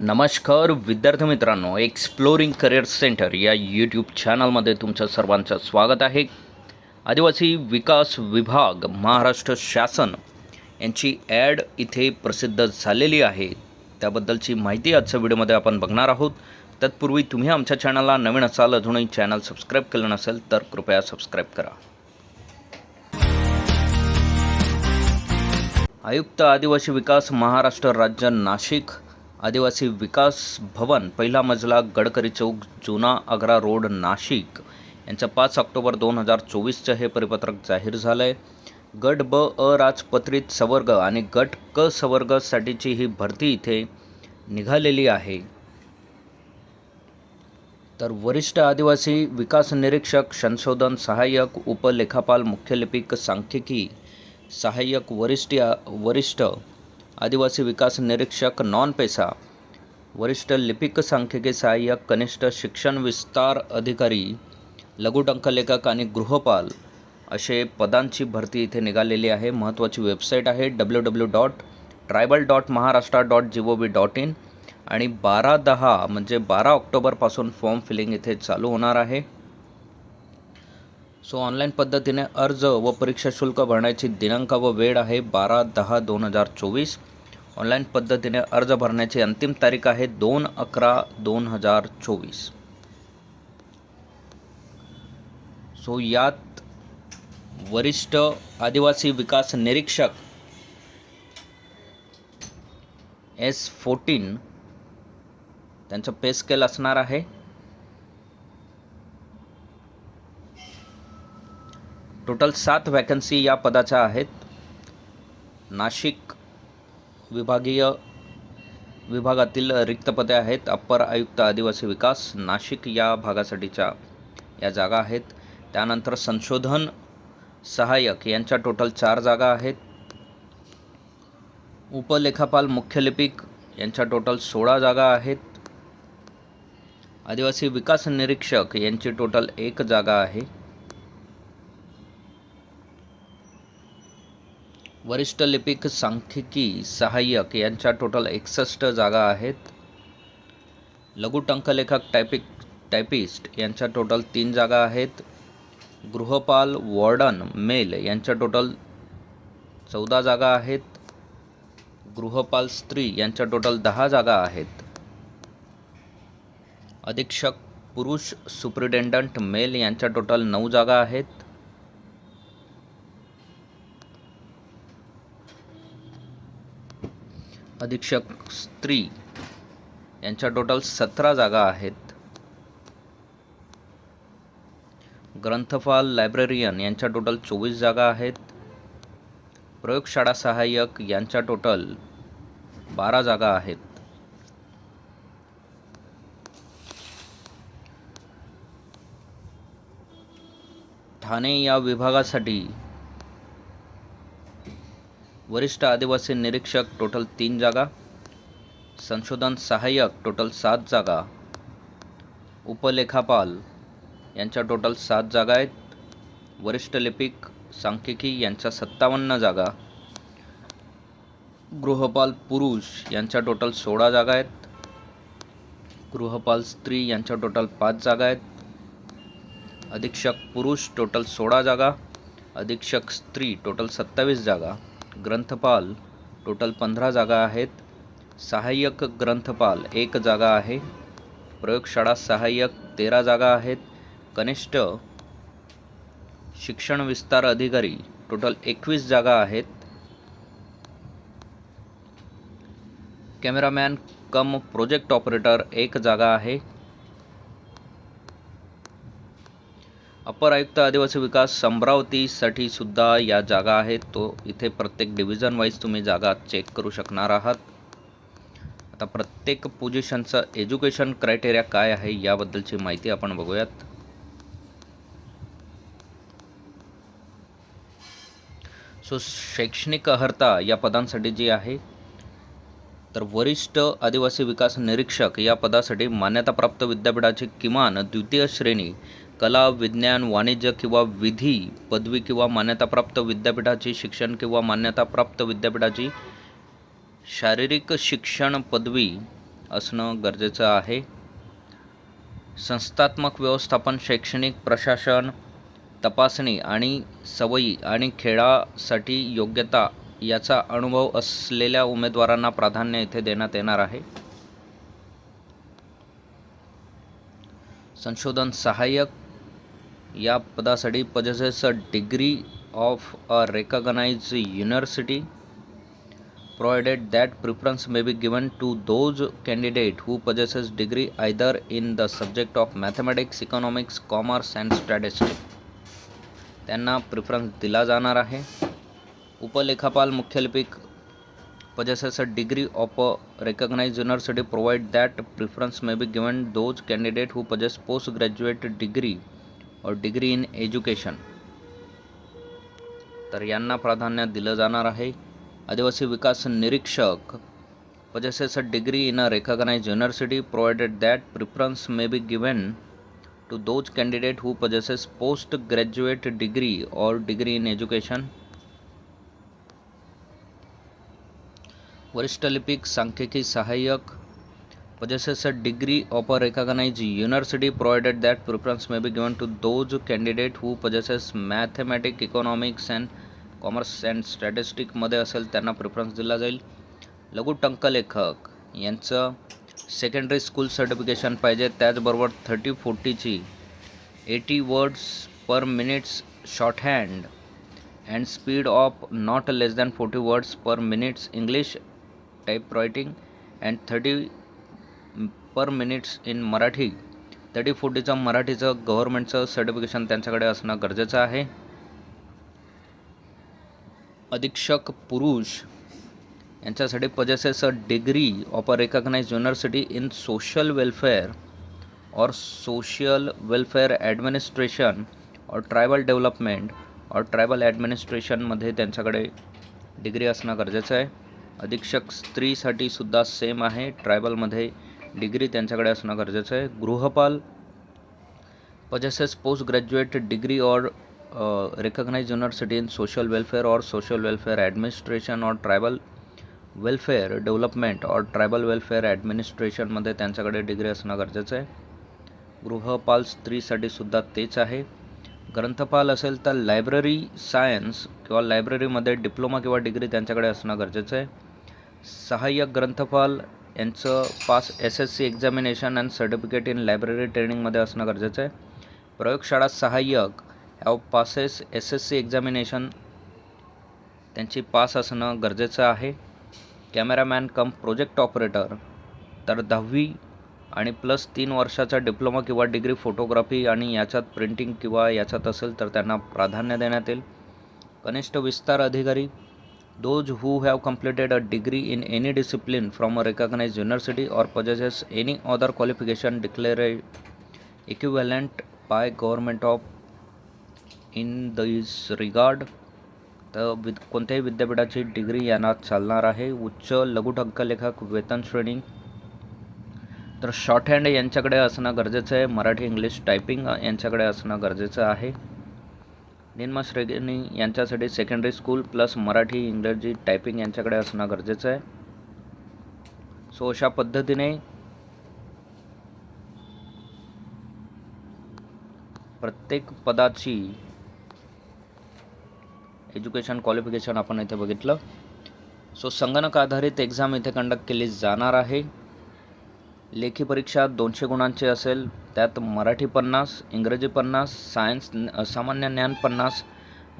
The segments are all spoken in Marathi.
नमस्कार विद्यार्थी मित्रांनो एक्सप्लोरिंग करिअर सेंटर या यूट्यूब चॅनलमध्ये तुमचं सर्वांचं स्वागत आहे. आदिवासी विकास विभाग महाराष्ट्र शासन यांची ॲड इथे प्रसिद्ध झालेली आहे. त्याबद्दलची माहिती आजच्या व्हिडिओमध्ये आपण बघणार आहोत. तत्पूर्वी तुम्ही आमच्या चॅनलला नवीन असाल अजूनही चॅनल सबस्क्राईब केलं नसेल तर कृपया सबस्क्राईब करा. आयुक्त आदिवासी विकास महाराष्ट्र राज्य नाशिक आदिवासी विकास भवन पहिला मजला गडकरी चौक जुना आग्रा रोड नाशिक. यांचं पाच ऑक्टोबर दोन हजार चोवीसचं हे परिपत्रक जाहीर झालं आहे गट ब अ राजपत्रित सवर्ग आणि गट क सवर्गसाठीची ही भरती इथे निघालेली आहे. तर वरिष्ठ आदिवासी विकास निरीक्षक संशोधन सहाय्यक उपलेखापाल मुख्यलिपिक सांख्यिकी सहाय्यक वरिष्ठ वरिष्ठ आदिवासी विकास निरीक्षक नॉन पेसा वरिष्ठ लिपिक सांख्यिकी सहाय्यक कनिष्ठ शिक्षण विस्तार अधिकारी लघुटंकलेखक आणि गृहपाल असे पदांची भरती इथे निघालेली आहे. महत्त्वाची वेबसाईट आहे W W dot tribal dot Maharashtra dot G O V dot in आणि बारा दहा म्हणजे बारा ऑक्टोबरपासून फॉर्म फिलिंग इथे चालू होणार आहे. सो ऑनलाईन पद्धतीने अर्ज व परीक्षा शुल्क भरण्याची दिनांक व वेळ आहे बारा दहा दोन हजार चोवीस. ऑनलाईन पद्धतीने अर्ज भरण्याची अंतिम तारीख आहे दोन अकरा दोन हजार चोवीस. सो यात वरिष्ठ आदिवासी विकास निरीक्षक एस फोर्टीन त्यांचं पे स्केल असणार आहे. टोटल सात वॅकन्सी या पदाच्या आहेत. नाशिक विभागीय विभागातील रिक्त पदे आहेत. अप्पर आयुक्त आदिवासी विकास नाशिक या भागासाठीच्या या जागा आहेत. त्यानंतर संशोधन सहाय्यक यांच्या टोटल चार जागा आहेत. उपलेखापाल मुख्यलिपिक यांच्या टोटल सोळा जागा आहेत. आदिवासी विकास निरीक्षक यांची टोटल एक जागा आहे. वरिष्ठ लिपिक सांख्यिकी सहाय्यक यांच्या टोटल एकसष्ट जागा आहेत. लघुटंकलेखक टायपिक टायपिस्ट यांच्या टोटल तीन जागा आहेत. गृहपाल वॉर्डन मेल यांच्या टोटल चौदा जागा आहेत. गृहपाल स्त्री यांच्या टोटल दहा जागा आहेत. अधीक्षक पुरुष सुप्रिटेंडंट मेल यांच्या टोटल नऊ जागा आहेत. अधीक्षक स्त्री यांच्या टोटल सतरा जागा आहेत. ग्रंथपाल लायब्ररियन यांच्या टोटल चोवीस जागा आहेत. प्रयोगशाळा सहाय्यक यांच्या टोटल बारा जागा आहेत. ठाणे या विभागासाठी वरिष्ठ आदिवासी निरीक्षक टोटल तीन जागा संशोधन सहाय्यक टोटल सात जागा उपलेखापाल यांच्या टोटल सात जागा आहेत. वरिष्ठ लिपिक सांख्यिकी यांच्या सत्तावन्न जागा गृहपाल पुरुष यांच्या टोटल सोळा जागा आहेत. गृहपाल स्त्री यांच्या टोटल पाच जागा आहेत. अधीक्षक पुरुष टोटल सोळा जागा अधीक्षक स्त्री टोटल सत्तावीस जागा. ग्रंथपाल. टोटल पंधरा जागा आहेत. सहाय्यक ग्रंथपाल एक जागा आहे. प्रयोगशाळा सहाय्यक तेरा जागा आहेत. कनिष्ठ शिक्षण विस्तार अधिकारी टोटल एकवीस जागा आहेत. कॅमेरामॅन कम प्रोजेक्ट ऑपरेटर एक जागा आहे. अपर आयुक्त आदिवासी विकास अमरावतीसाठी सुद्धा या जागा आहेत. तो इथे प्रत्येक डिव्हिजन वाईज तुम्ही जागा चेक करू शकणार आहात. आता प्रत्येक पोझिशनचं एज्युकेशन क्रायटेरिया काय आहे याबद्दलची माहिती आपण बघूयात. सो शैक्षणिक अर्हता या पदांसाठी जी आहे तर वरिष्ठ आदिवासी विकास निरीक्षक या पदासाठी मान्यताप्राप्त विद्यापीठाची किमान द्वितीय श्रेणी कला विज्ञान वाणिज्य किंवा विधी पदवी किंवा मान्यताप्राप्त विद्यापीठाची शिक्षण किंवा मान्यताप्राप्त विद्यापीठाची शारीरिक शिक्षण पदवी असणं गरजेचं आहे. संस्थात्मक व्यवस्थापन शैक्षणिक प्रशासन तपासणी आणि सवयी आणि खेळासाठी योग्यता याचा अनुभव असलेल्या उमेदवारांना प्राधान्य इथे देण्यात येणार आहे. संशोधन सहाय्यक या पदासाठी possesses a degree of a recognise university. Provided that preference may be given to those candidate who possesses degree either in the subject of mathematics economics commerce and statistic त्यांना प्रिफरन्स दिला जाणार आहे. उपलेखापाल मुख्यलिपिक possesses a degree of a recognise university provide that preference may be given those candidate who possess post graduate degree और डिग्री इन एज्युकेशन तर यांना प्राधान्य दिलं जाणार आहे. आदिवासी विकास निरीक्षक possesses a degree in a recognise university provided that preference may be given to those candidate who possesses post graduate degree और डिग्री इन एज्युकेशन वरिष्ठ लिपिक सांख्यिकी सहाय्यक possesses a degree of a recognized university provided that preference may be given to those candidate who possesses mathematics economics and commerce and स्टॅटिस्टिकमध्ये असेल त्यांना प्रिफरन्स दिला जाईल. लघु टंकलेखक यांचं सेकंडरी स्कूल सर्टिफिकेशन पाहिजे. त्याचबरोबर thirty फोर्टीची eighty words per minutes shorthand and speed of not less than forty words per minutes English typewriting and thirty per minutes in Marathi. Thirty फोर्टीचं मराठीचं गव्हर्नमेंटचं सर्टिफिकेशन त्यांच्याकडे असणं गरजेचं आहे. अधीक्षक पुरुष यांच्यासाठी possesses a degree of a recognise university in social welfare और सोशल वेलफेअर ॲडमिनिस्ट्रेशन और ट्रायबल डेव्हलपमेंट और ट्रायबल ॲडमिनिस्ट्रेशनमध्ये त्यांच्याकडे डिग्री असणं गरजेचं आहे. अधीक्षक स्त्रीसाठी सुद्धा सेम आहे. ट्रायबलमध्ये डिग्री त्यांच्याकडे असणं गरजेचं आहे. गृहपाल possesses post graduate degree or recognise university in social welfare or social welfare administration or tribal welfare development or tribal welfare ॲडमिनिस्ट्रेशनमध्ये त्यांच्याकडे डिग्री असणं गरजेचं आहे. गृहपाल स्त्रीसाठी सुद्धा तेच आहे. ग्रंथपाल असेल तर लायब्ररी सायन्स किंवा लायब्ररीमध्ये डिप्लोमा किंवा डिग्री त्यांच्याकडे असणं गरजेचं आहे. सहाय्यक ग्रंथपाल यांचं pass S S C examination and certificate in library ट्रेनिंगमध्ये असणं गरजेचं आहे. प्रयोगशाळा सहाय्यक ह्या passes S S C examination त्यांची पास असणं गरजेचं आहे. कॅमेरामॅन कम प्रोजेक्ट ऑपरेटर तर दहावी आणि प्लस तीन वर्षाचा डिप्लोमा किंवा डिग्री फोटोग्राफी आणि याच्यात प्रिंटिंग किंवा याच्यात असेल तर त्यांना प्राधान्य देण्यात येईल. कनिष्ठ विस्तार अधिकारी those who have completed a degree in any discipline from a recognized university or possesses any other qualification declared equivalent by government of in this regard तर विद कोणत्याही विद्यापीठाची डिग्री यांना चालणार आहे उच्च लघु टंकलेखक वेतन श्रेणी तर शॉर्ट हँड यांच्याकडे असणं गरजेचं आहे मराठी इंग्लिश टायपिंग यांच्याकडे असणं गरजेचं आहे निम्न रेगेनी यांच्यासाठी सेकंडरी स्कूल प्लस मराठी इंग्रजी टायपिंग यांच्याकडे असणं गरजेचं आहे. सो अशा पद्धतीने प्रत्येक पदाची एज्युकेशन क्वालिफिकेशन आपण इथे बघितलं. सो संगणक आधारित एक्झाम इथे कंडक्ट केली जाणार आहे. लेखी परीक्षा दोनशे गुणांची असेल त्यात मराठी पन्नास इंग्रजी पन्नास सायन्स सामान्य ज्ञान पन्नास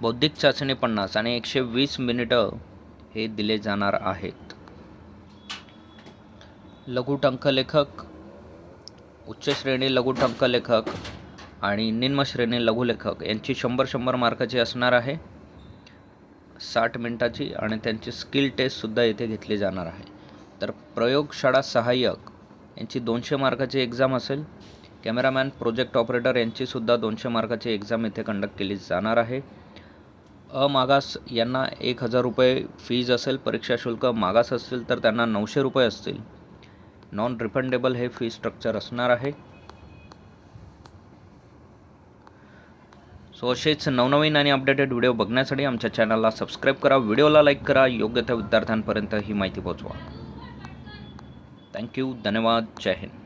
बौद्धिक चाचणी पन्नास आणि एकशे वीस मिनिटं हे दिले जाणार आहेत. लघु टंकलेखक उच्च श्रेणी लघु टंकलेखक आणि निम्न श्रेणी लघुलेखक यांची शंभर शंभर मार्काची असणार आहे. साठ मिनिटाची आणि त्यांची स्किल टेस्टसुद्धा येथे घेतली जाणार आहे. तर प्रयोगशाळा सहाय्यक यांची दोनशे मार्काची एक्झाम असेल. कॅमेरामॅन प्रोजेक्ट ऑपरेटर यांचीसुद्धा दोनशे मार्काची एक्झाम इथे कंडक्ट केली जाणार आहे. अमागास यांना एक हजार रुपये फीज असेल परीक्षा शुल्क मागास असतील तर त्यांना नऊशे रुपये असतील. नॉन रिफंडेबल हे फी स्ट्रक्चर असणार आहे. सो असेच नवनवीन आणि अपडेटेड व्हिडिओ बघण्यासाठी आमच्या चॅनलला सबस्क्राईब करा व्हिडिओला लाईक करा योग्य त्या विद्यार्थ्यांपर्यंत ही माहिती पोहोचवा. थँक्यू धन्यवाद जय हिंद.